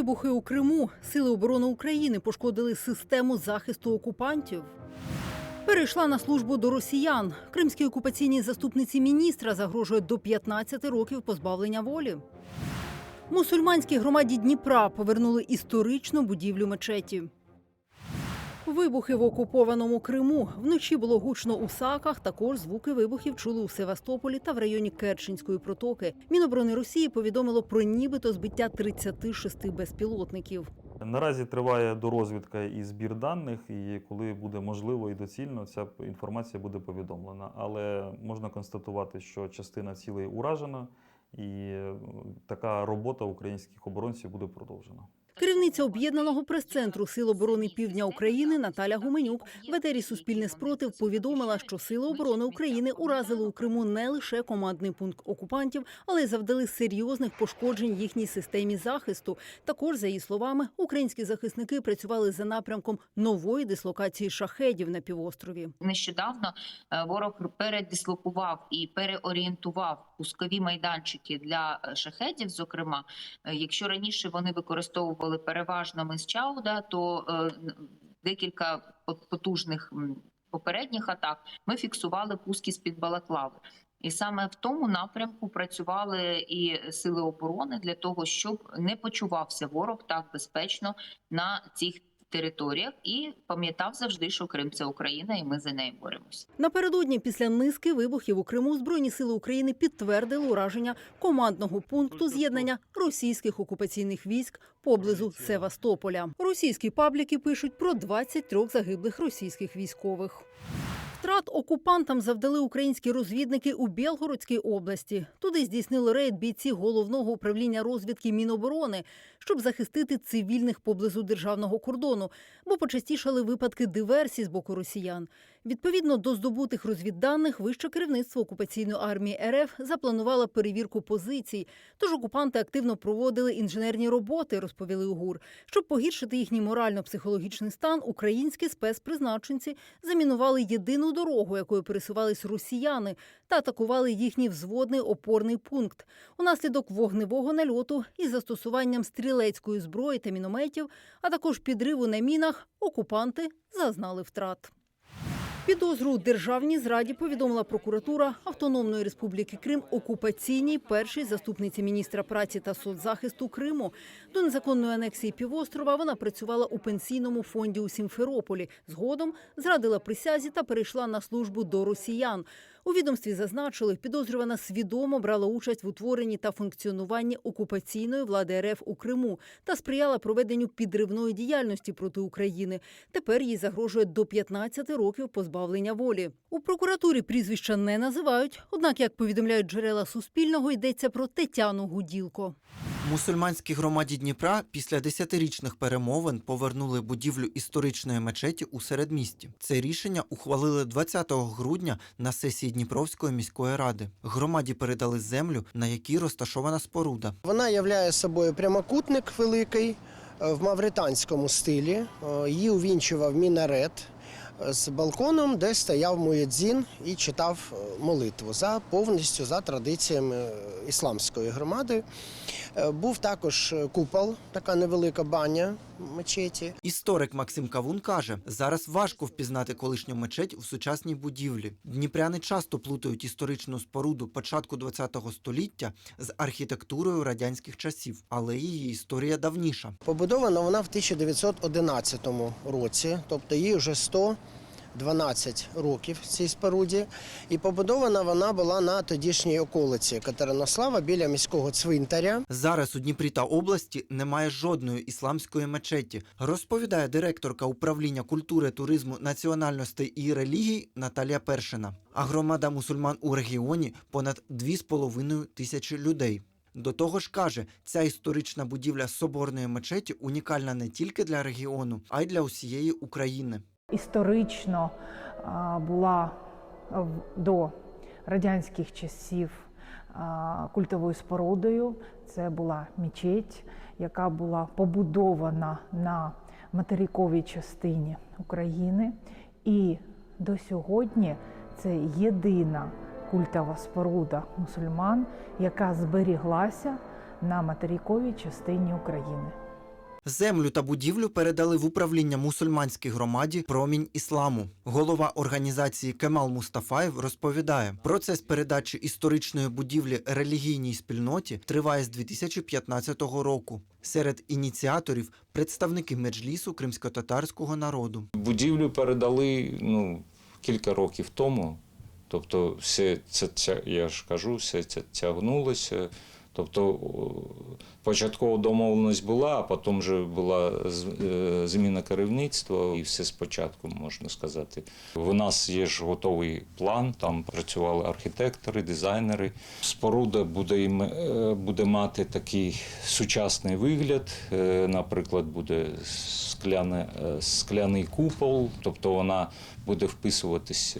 Вибухи у Криму. Сили оборони України пошкодили систему захисту окупантів. Перейшла на службу до росіян. Кримській окупаційній заступниці міністра загрожує до 15 років позбавлення волі. Мусульманській громаді Дніпра повернули історичну будівлю мечеті. Вибухи в окупованому Криму. Вночі було гучно у Саках. Також звуки вибухів чули у Севастополі та в районі Керченської протоки. Міноборони Росії повідомило про нібито збиття 36 безпілотників. Наразі триває дорозвідка і збір даних, і коли буде можливо і доцільно, ця інформація буде повідомлена. Але можна констатувати, що частина цілей уражена, і е, така робота українських оборонців буде продовжена. Керівниця об'єднаного прес-центру Сил оборони Півдня України Наталя Гуменюк в етері Суспільне спротив повідомила, що Сили оборони України уразили у Криму не лише командний пункт окупантів, але й завдали серйозних пошкоджень їхній системі захисту. Також, за її словами, українські захисники працювали за напрямком нової дислокації шахедів на півострові. Нещодавно е, ворог передислокував і переорієнтував пускові майданчики для е, шахедів. Зокрема, Е, якщо раніше вони використовували переважно ми з Чауда, то е, декілька пот- потужних попередніх атак ми фіксували пуски з під Балаклави. І саме в тому напрямку працювали і сили оборони для того, щоб не почувався ворог так безпечно на цих територіях, і пам'ятав завжди, що Крим це Україна, і ми за нею боремось. Напередодні після низки вибухів у Криму Збройні сили України підтвердили ураження командного пункту з'єднання російських окупаційних військ поблизу Севастополя. Російські пабліки пишуть про 23 загиблих російських військових. Втрат окупантам завдали українські розвідники у Білгородській області. Туди здійснили рейд бійці головного управління розвідки Міноборони, щоб захистити цивільних поблизу державного кордону, бо почастішали випадки диверсій з боку росіян. Відповідно до здобутих розвідданих, вище керівництво окупаційної армії РФ запланувало перевірку позицій. Тож окупанти активно проводили інженерні роботи, розповіли у ГУР. Щоб погіршити їхній морально-психологічний стан, українські спецпризначенці замінували єдину дорогу, якою пересувались росіяни, та атакували їхній взводний опорний пункт. Унаслідок вогневого нальоту із застосуванням стрілецької зброї та мінометів, а також підриву на мінах, окупанти зазнали втрат. Підозру у державній зраді повідомила прокуратура Автономної Республіки Крим окупаційній першій заступниці міністра праці та соцзахисту Криму. До незаконної анексії півострова вона працювала у пенсійному фонді у Сімферополі. Згодом зрадила присязі та перейшла на службу до росіян. У відомстві зазначили, підозрювана свідомо брала участь в утворенні та функціонуванні окупаційної влади РФ у Криму та сприяла проведенню підривної діяльності проти України. Тепер їй загрожує до 15 років позбавлення волі. У прокуратурі прізвища не називають. Однак, як повідомляють джерела Суспільного, йдеться про Тетяну Гуділко. Мусульманській громаді Дніпра після десятирічних перемовин повернули будівлю історичної мечеті у середмісті. Це рішення ухвалили 20 грудня на сесії Дніпровської міської ради. Громаді передали землю, на якій розташована споруда. Вона являє собою прямокутник великий е, в мавританському стилі. Е, Її увінчував мінарет е, з балконом, де стояв муєдзін і читав молитву за повністю за традиціями ісламської громади. Був також купол, така невелика баня мечеті. Історик Максим Кавун каже: зараз важко впізнати колишню мечеть в сучасній будівлі. Дніпряни часто плутають історичну споруду початку ХХ століття з архітектурою радянських часів, але її історія давніша. Побудована вона в 1911 році, тобто їй вже 112 років цій споруді. І побудована вона була на тодішній околиці Катеринослава біля міського цвинтаря. Зараз у Дніпрі та області немає жодної ісламської мечеті, розповідає директорка управління культури, туризму, національностей і релігій Наталія Першина. А громада мусульман у регіоні понад 2,5 тисячі людей. До того ж каже, ця історична будівля соборної мечеті унікальна не тільки для регіону, а й для усієї України. Історично була до радянських часів культовою спорудою. Це була мечеть, яка була побудована на материковій частині України. І до сьогодні це єдина культова споруда мусульман, яка зберіглася на материковій частині України. Землю та будівлю передали в управління мусульманській громаді Промінь ісламу. Голова організації Кемал Мустафаєв розповідає, процес передачі історичної будівлі релігійній спільноті триває з 2015 року. Серед ініціаторів представники меджлісу кримсько-татарського народу. Будівлю передали ну, кілька років тому. Тобто, все це, я ж кажу, все це тягнулося. Тобто о, початкова домовленість була, а потім вже була е, зміна керівництва, і все спочатку можна сказати. У нас є ж готовий план, там працювали архітектори, дизайнери. Споруда буде, е, буде мати такий сучасний вигляд. Е, Наприклад, буде скляне, скляний купол, тобто вона буде вписуватись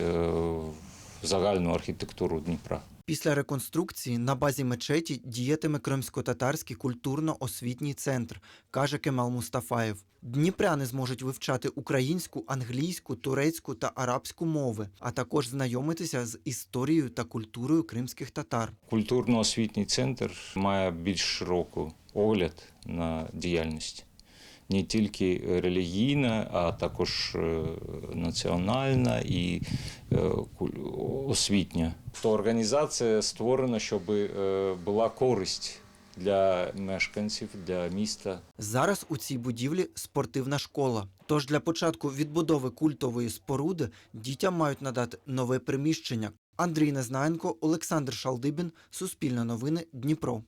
в загальну архітектуру Дніпра. Після реконструкції на базі мечеті діятиме Кримсько-татарський культурно-освітній центр, каже Кемал Мустафаєв. Дніпряни зможуть вивчати українську, англійську, турецьку та арабську мови, а також знайомитися з історією та культурою кримських татар. Культурно-освітній центр має більш широку огляд на діяльність. Не тільки релігійна, а також е, національна і е, освітня. То організація створена, щоб е, була користь для мешканців, для міста. Зараз у цій будівлі спортивна школа. Тож для початку відбудови культової споруди дітям мають надати нове приміщення. Андрій Незнаєнко, Олександр Шалдибін, Суспільне новини, Дніпро.